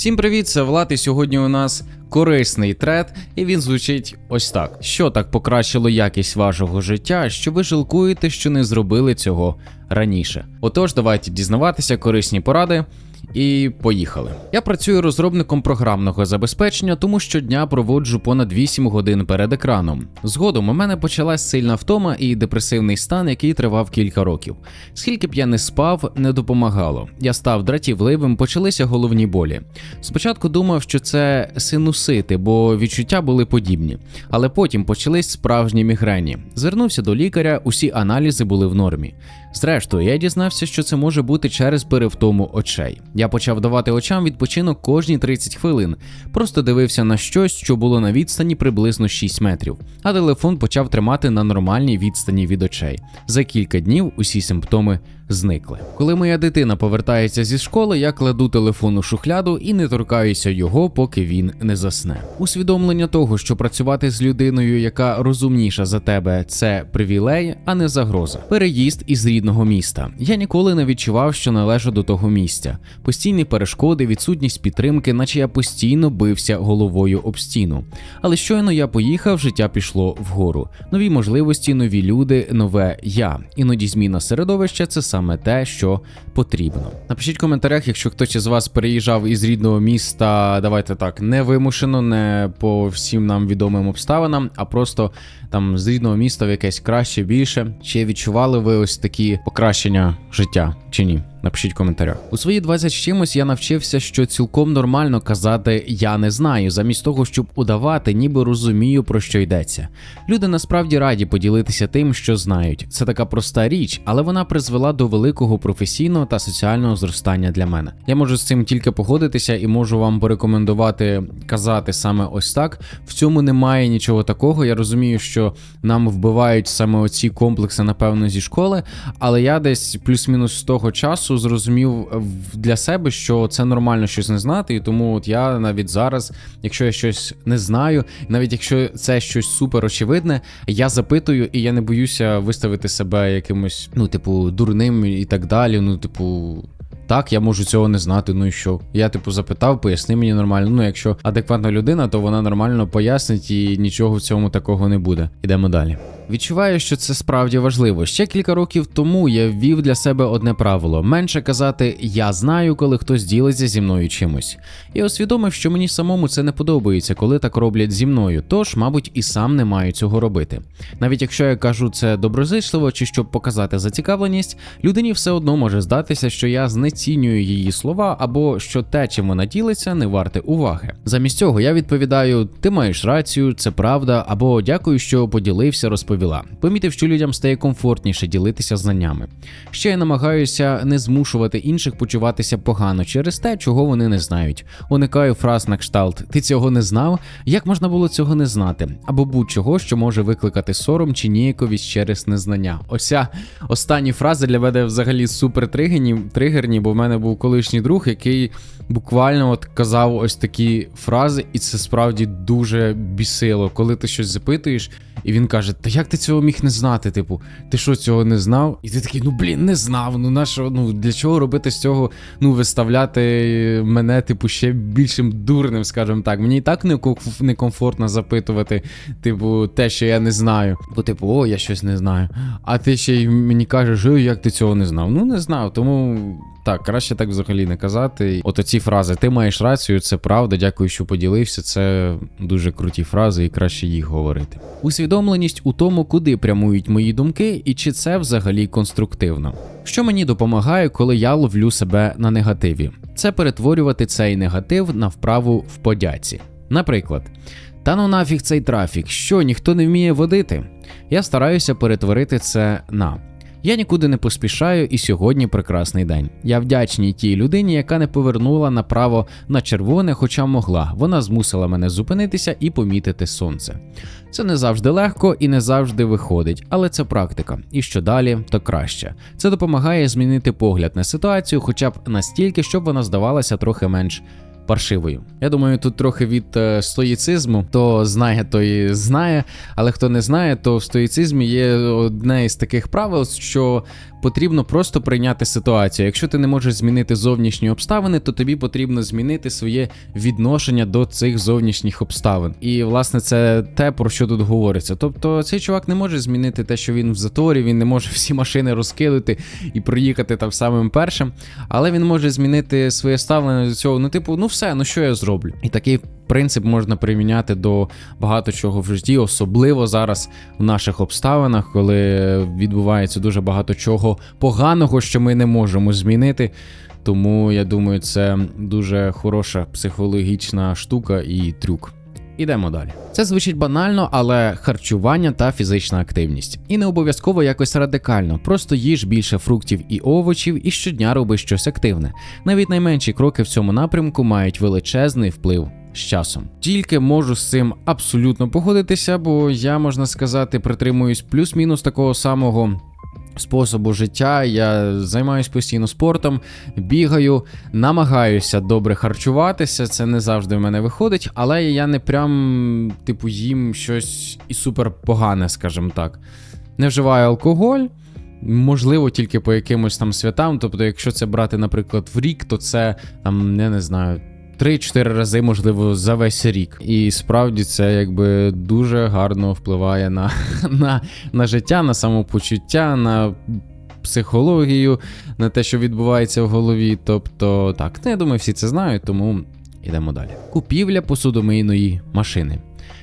Всім привіт, це Влад, і сьогодні у нас корисний трет, і він звучить ось так: що так покращило якість вашого життя, що ви жалкуєте, що не зробили цього раніше. Отож, давайте дізнаватися корисні поради. І поїхали. Я працюю розробником програмного забезпечення, тому щодня проводжу понад 8 годин перед екраном. Згодом у мене почалась сильна втома і депресивний стан, який тривав кілька років. Скільки б я не спав, не допомагало. Я став дратівливим, почалися головні болі. Спочатку думав, що це синусити, бо відчуття були подібні. Але потім почались справжні мігрені. Звернувся до лікаря, усі аналізи були в нормі. Зрештою, я дізнався, що це може бути через перевтому очей. Я почав давати очам відпочинок кожні 30 хвилин, просто дивився на щось, що було на відстані приблизно 6 метрів, а телефон почав тримати на нормальній відстані від очей. За кілька днів усі симптоми зникли. Коли моя дитина повертається зі школи, я кладу телефон у шухляду і не торкаюся його, поки він не засне. Усвідомлення того, що працювати з людиною, яка розумніша за тебе, це привілей, а не загроза. Переїзд із рідного міста. Я ніколи не відчував, що належу до того місця. Постійні перешкоди, відсутність підтримки, наче я постійно бився головою об стіну. Але щойно я поїхав, життя пішло вгору. Нові можливості, нові люди, нове я. Іноді зміна середовища це саме те, що потрібно. Напишіть в коментарях, якщо хтось із вас переїжджав із рідного міста, давайте так, не вимушено, не по всім нам відомим обставинам, а просто там з рідного міста в якесь краще, більше. Чи відчували ви ось такі покращення життя, чи ні? Напишіть в коментарях. У свої 20 з чимось я навчився, що цілком нормально казати я не знаю, замість того, щоб удавати, ніби розумію про що йдеться. Люди насправді раді поділитися тим, що знають. Це така проста річ, але вона призвела до великого професійного та соціального зростання для мене. Я можу з цим тільки погодитися і можу вам порекомендувати казати саме ось так. В цьому немає нічого такого. Я розумію, що нам вбивають саме оці комплекси, напевно, зі школи, але я десь плюс-мінус з того часу зрозумів для себе, що це нормально щось не знати, і тому от я навіть зараз, якщо я щось не знаю, навіть якщо це щось супер очевидне, я запитую, і я не боюся виставити себе якимось, ну, типу, дурним і так далі. Ну, типу. Так, я можу цього не знати. Ну і що? Я типу запитав, поясни мені нормально. Ну, якщо адекватна людина, то вона нормально пояснить і нічого в цьому такого не буде. Ідемо далі. Відчуваю, що це справді важливо. Ще кілька років тому я ввів для себе одне правило: менше казати я знаю, коли хтось ділиться зі мною чимось. Я усвідомив, що мені самому це не подобається, коли так роблять зі мною. Тож, мабуть, і сам не маю цього робити. Навіть якщо я кажу це доброзичливо чи щоб показати зацікавленість, людині все одно може здатися, що я знецінюю її слова або що те, чим вона ділиться, не варте уваги. Замість цього я відповідаю: ти маєш рацію, це правда, або дякую, що поділився, розповіла. Помітив, що людям стає комфортніше ділитися знаннями. Ще я намагаюся не змушувати інших почуватися погано через те, чого вони не знають. Уникаю фраз на кшталт Ти цього не знав? Як можна було цього не знати? Або будь-чого, що може викликати сором чи ніяковість через незнання. Ося останні фрази для мене взагалі супер тригерні, бо в мене був колишній друг, який буквально от казав ось такі фрази, і це справді дуже бісило, коли ти щось запитуєш. І він каже: Та як ти цього міг не знати? Типу, ти що цього не знав? І ти такий, ну блін, не знав. Ну на що, ну для чого робити з цього? Ну, виставляти мене, типу, ще більшим дурним, скажімо так. Мені і так не комф- некомфортно запитувати, типу, те, що я не знаю. Бо, типу, о, я щось не знаю. А ти ще й мені кажеш, «Ой, як ти цього не знав? Ну, не знав. Тому так, краще так взагалі не казати. От оці фрази, ти маєш рацію, це правда, дякую, що поділився. Це дуже круті фрази, і краще їх говорити. Усвідомленість у тому, куди прямують мої думки, і чи це взагалі конструктивно. Що мені допомагає, коли я ловлю себе на негативі? Це перетворювати цей негатив на вправу в подяці. Наприклад, та ну нафіг цей трафік, що ніхто не вміє водити. Я стараюся перетворити це на. Я нікуди не поспішаю, і сьогодні прекрасний день. Я вдячний тій людині, яка не повернула направо на червоне, хоча могла. Вона змусила мене зупинитися і помітити сонце. Це не завжди легко і не завжди виходить, але це практика. І що далі, то краще. Це допомагає змінити погляд на ситуацію, хоча б настільки, щоб вона здавалася трохи менш паршивою. Я думаю, тут трохи від е, стоїцизму. Хто знає, той знає, але хто не знає, то в стоїцизмі є одне із таких правил, що потрібно просто прийняти ситуацію. Якщо ти не можеш змінити зовнішні обставини, то тобі потрібно змінити своє відношення до цих зовнішніх обставин. І власне це те, про що тут говориться. Тобто цей чувак не може змінити те, що він в заторі, він не може всі машини розкидати і проїхати там самим першим, але він може змінити своє ставлення до цього. Ну, типу, ну все, ну що я зроблю? І такий принцип можна приміняти до багато чого в житті, особливо зараз в наших обставинах, коли відбувається дуже багато чого поганого, що ми не можемо змінити. Тому я думаю, це дуже хороша психологічна штука і трюк. Ідемо далі. Це звучить банально, але харчування та фізична активність. І не обов'язково якось радикально, просто їж більше фруктів і овочів і щодня роби щось активне. Навіть найменші кроки в цьому напрямку мають величезний вплив. З часом тільки можу з цим абсолютно погодитися, бо я можна сказати притримуюсь плюс-мінус такого самого способу життя. Я займаюся постійно спортом, бігаю, намагаюся добре харчуватися. Це не завжди в мене виходить, але я не прям, типу, їм щось і супер погане, скажімо так. Не вживаю алкоголь. Можливо, тільки по якимось там святам. Тобто, якщо це брати, наприклад, в рік, то це там, я не знаю, 3-4 рази, можливо, за весь рік. І справді це якби дуже гарно впливає на, на, на життя, на самопочуття, на. Психологію, на те, що відбувається в голові. Тобто, так, ну, я думаю, всі це знають, тому йдемо далі. Купівля посудомийної машини.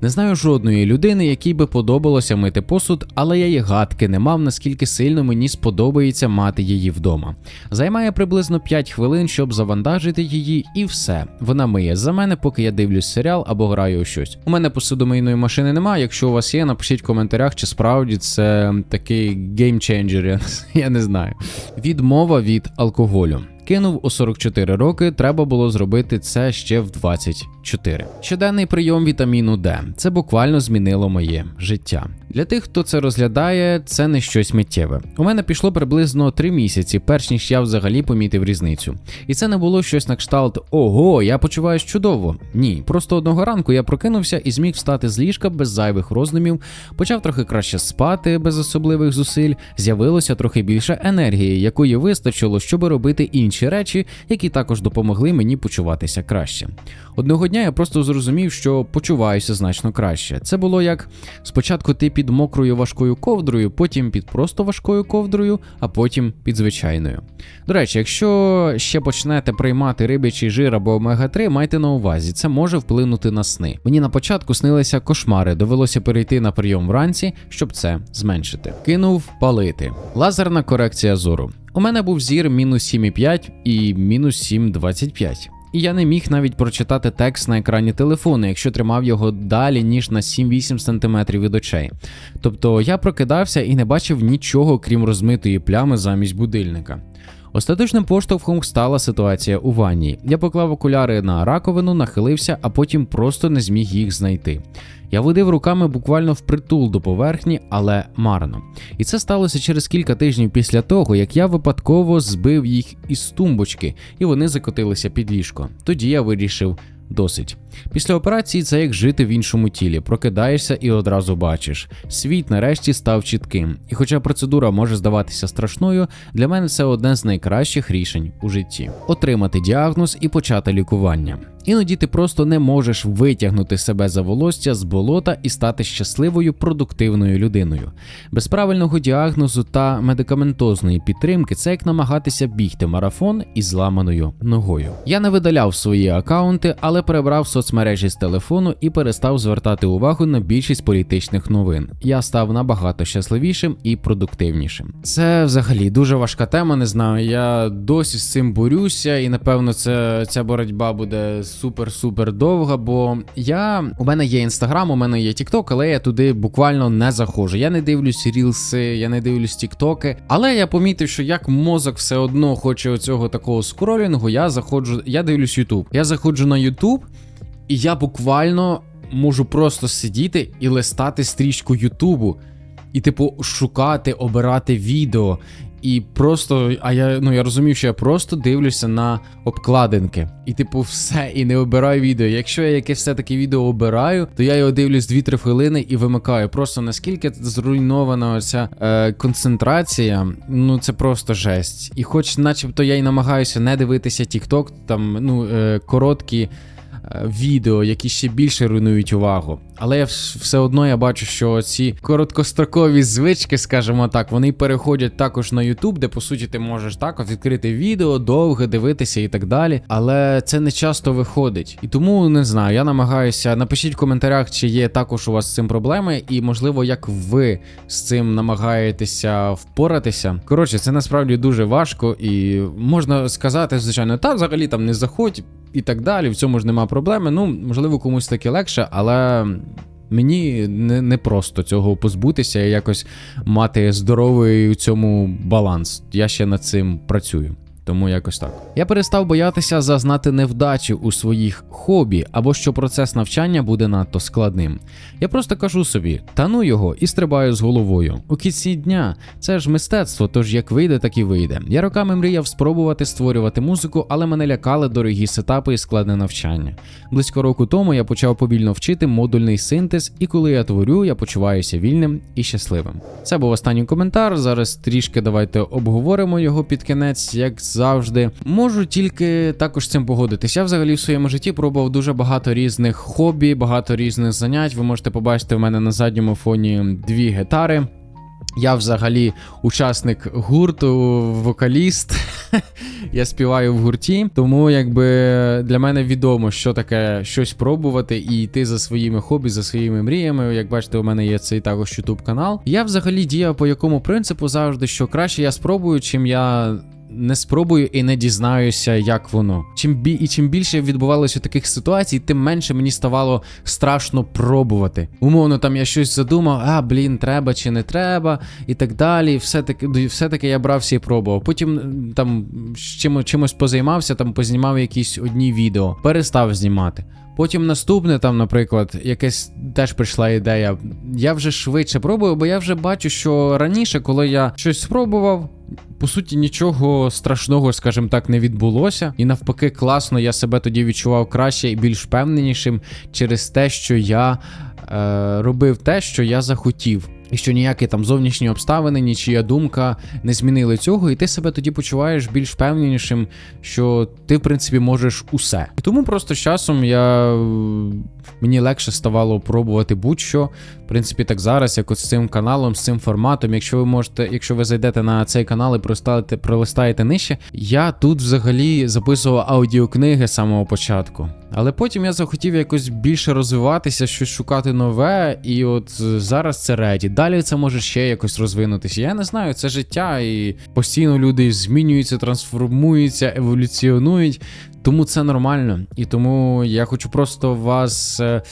Не знаю жодної людини, якій би подобалося мити посуд, але я і гадки не мав, наскільки сильно мені сподобається мати її вдома. Займає приблизно 5 хвилин, щоб завантажити її, і все. Вона миє за мене, поки я дивлюсь серіал або граю у щось. У мене посудомийної машини немає. Якщо у вас є, напишіть в коментарях, чи справді це такий геймченджер, я не знаю. Відмова від алкоголю. Кинув у 44 роки, треба було зробити це ще в 24. Щоденний прийом вітаміну Д. Це буквально змінило моє життя. Для тих, хто це розглядає, це не щось миттєве. У мене пішло приблизно 3 місяці, перш ніж я взагалі помітив різницю. І це не було щось на кшталт Ого, я почуваюсь чудово. Ні, просто одного ранку я прокинувся і зміг встати з ліжка без зайвих роздумів, почав трохи краще спати без особливих зусиль, з'явилося трохи більше енергії, якої вистачило, щоб робити інші речі, які також допомогли мені почуватися краще. Одного дня я просто зрозумів, що почуваюся значно краще. Це було як спочатку ти під мокрою важкою ковдрою, потім під просто важкою ковдрою, а потім під звичайною. До речі, якщо ще почнете приймати рибячий жир або омега-3, майте на увазі, це може вплинути на сни. Мені на початку снилися кошмари, довелося перейти на прийом вранці, щоб це зменшити. Кинув палити. Лазерна корекція зору. У мене був зір мінус 7,5 і мінус 7,25. І я не міг навіть прочитати текст на екрані телефону, якщо тримав його далі, ніж на 7-8 см від очей. Тобто я прокидався і не бачив нічого, крім розмитої плями замість будильника. Остаточним поштовхом стала ситуація у ванні. Я поклав окуляри на раковину, нахилився, а потім просто не зміг їх знайти. Я водив руками буквально впритул до поверхні, але марно. І це сталося через кілька тижнів після того, як я випадково збив їх із тумбочки, і вони закотилися під ліжко. Тоді я вирішив досить. Після операції це як жити в іншому тілі, прокидаєшся і одразу бачиш. Світ нарешті став чітким. І хоча процедура може здаватися страшною, для мене це одне з найкращих рішень у житті: отримати діагноз і почати лікування. Іноді ти просто не можеш витягнути себе за волосся з болота і стати щасливою, продуктивною людиною. Без правильного діагнозу та медикаментозної підтримки це як намагатися бігти марафон із зламаною ногою. Я не видаляв свої акаунти, але перебрав соцмережі з телефону і перестав звертати увагу на більшість політичних новин. Я став набагато щасливішим і продуктивнішим. Це взагалі дуже важка тема. Не знаю. Я досі з цим борюся, і напевно, це ця боротьба буде супер-супер довга. Бо я у мене є інстаграм, у мене є Тікток, але я туди буквально не заходжу. Я не дивлюсь рілси, я не дивлюсь Тіктоки. Але я помітив, що як мозок все одно хоче оцього такого скролінгу, я заходжу, я дивлюсь Ютуб. Я заходжу на Ютуб. І я буквально можу просто сидіти і листати стрічку Ютубу, і, типу, шукати, обирати відео. і просто, а я ну я розумів, що я просто дивлюся на обкладинки. І, типу, все, і не обираю відео. Якщо я якесь все-таки відео обираю, то я його дивлюсь 2-3 хвилини і вимикаю. Просто наскільки зруйнована оця е, концентрація, ну це просто жесть. І хоч, начебто, я й намагаюся не дивитися TikTok, там ну е, короткі. Відео, які ще більше руйнують увагу, але я все одно я бачу, що ці короткострокові звички, скажімо так, вони переходять також на YouTube, де по суті ти можеш так відкрити відео, довго дивитися і так далі. Але це не часто виходить. І тому не знаю. Я намагаюся. Напишіть в коментарях, чи є також у вас з цим проблеми, і можливо, як ви з цим намагаєтеся впоратися. Коротше, це насправді дуже важко, і можна сказати, звичайно, та взагалі там не заходь і так далі. В цьому ж нема проблеми. Ну, можливо, комусь таке легше, але. Мені не, не просто цього позбутися і якось мати здоровий у цьому баланс. Я ще над цим працюю. Тому якось так. Я перестав боятися зазнати невдачі у своїх хобі або що процес навчання буде надто складним. Я просто кажу собі, та ну його і стрибаю з головою. У кінці дня це ж мистецтво, тож як вийде, так і вийде. Я роками мріяв спробувати створювати музику, але мене лякали дорогі сетапи і складне навчання. Близько року тому я почав повільно вчити модульний синтез, і коли я творю, я почуваюся вільним і щасливим. Це був останній коментар. Зараз трішки давайте обговоримо його під кінець, як завжди. Можу тільки також з цим погодитись. Я взагалі в своєму житті пробував дуже багато різних хобі, багато різних занять. Ви можете побачити в мене на задньому фоні дві гітари. Я взагалі учасник гурту, вокаліст. Я співаю в гурті, тому якби для мене відомо, що таке щось пробувати і йти за своїми хобі, за своїми мріями. Як бачите, у мене є цей також YouTube канал. Я взагалі діяв по якому принципу завжди, що краще я спробую, чим я. Не спробую і не дізнаюся, як воно. Чим бі і чим більше відбувалося таких ситуацій, тим менше мені ставало страшно пробувати. Умовно, там я щось задумав, а блін, треба чи не треба, і так далі. Все таки, все таки я брався і пробував. Потім там чим, чимось позаймався, там познімав якісь одні відео, перестав знімати. Потім наступне, там, наприклад, якась теж прийшла ідея. Я вже швидше пробую, бо я вже бачу, що раніше, коли я щось спробував, по суті, нічого страшного, скажімо так, не відбулося. І навпаки, класно, я себе тоді відчував краще і більш впевненішим через те, що я е, робив те, що я захотів. І що ніякі там зовнішні обставини, нічия думка не змінили цього, і ти себе тоді почуваєш більш впевненішим, що ти, в принципі, можеш усе. І тому просто з часом я мені легше ставало пробувати будь-що. В принципі, так зараз, як от з цим каналом, з цим форматом. Якщо ви можете, якщо ви зайдете на цей канал і пролистаєте, пролистаєте нижче, я тут взагалі записував аудіокниги з самого початку. Але потім я захотів якось більше розвиватися, щось шукати нове, і от зараз це Reddit. Далі це може ще якось розвинутися. Я не знаю, це життя, і постійно люди змінюються, трансформуються, еволюціонують. Тому це нормально. І тому я хочу просто вас е,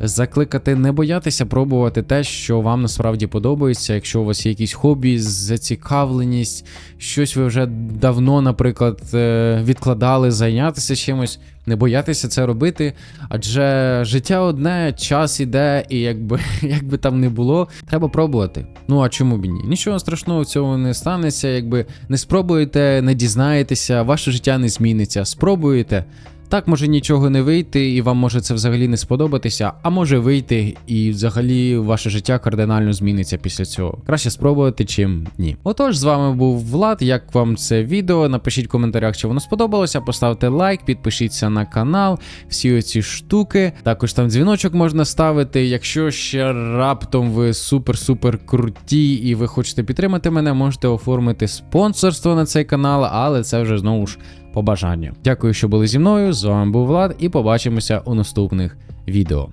закликати не боятися пробувати те, що вам насправді подобається. Якщо у вас є якісь хобі, зацікавленість, щось ви вже давно, наприклад, е, відкладали зайнятися чимось. Не боятися це робити, адже життя одне, час іде, і якби якби там не було, треба пробувати. Ну а чому б ні? Нічого страшного в цьому не станеться. Якби не спробуєте, не дізнаєтеся, ваше життя не зміниться. Спробуєте. Так може нічого не вийти, і вам може це взагалі не сподобатися, а може вийти, і взагалі ваше життя кардинально зміниться після цього. Краще спробувати, чим ні. Отож, з вами був Влад. Як вам це відео? Напишіть в коментарях, чи воно сподобалося. Поставте лайк, підпишіться на канал, всі оці штуки. Також там дзвіночок можна ставити. Якщо ще раптом ви супер-супер круті і ви хочете підтримати мене, можете оформити спонсорство на цей канал, але це вже знову ж по бажанню. Дякую, що були зі мною. З вами був Влад, і побачимося у наступних відео.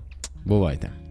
Бувайте!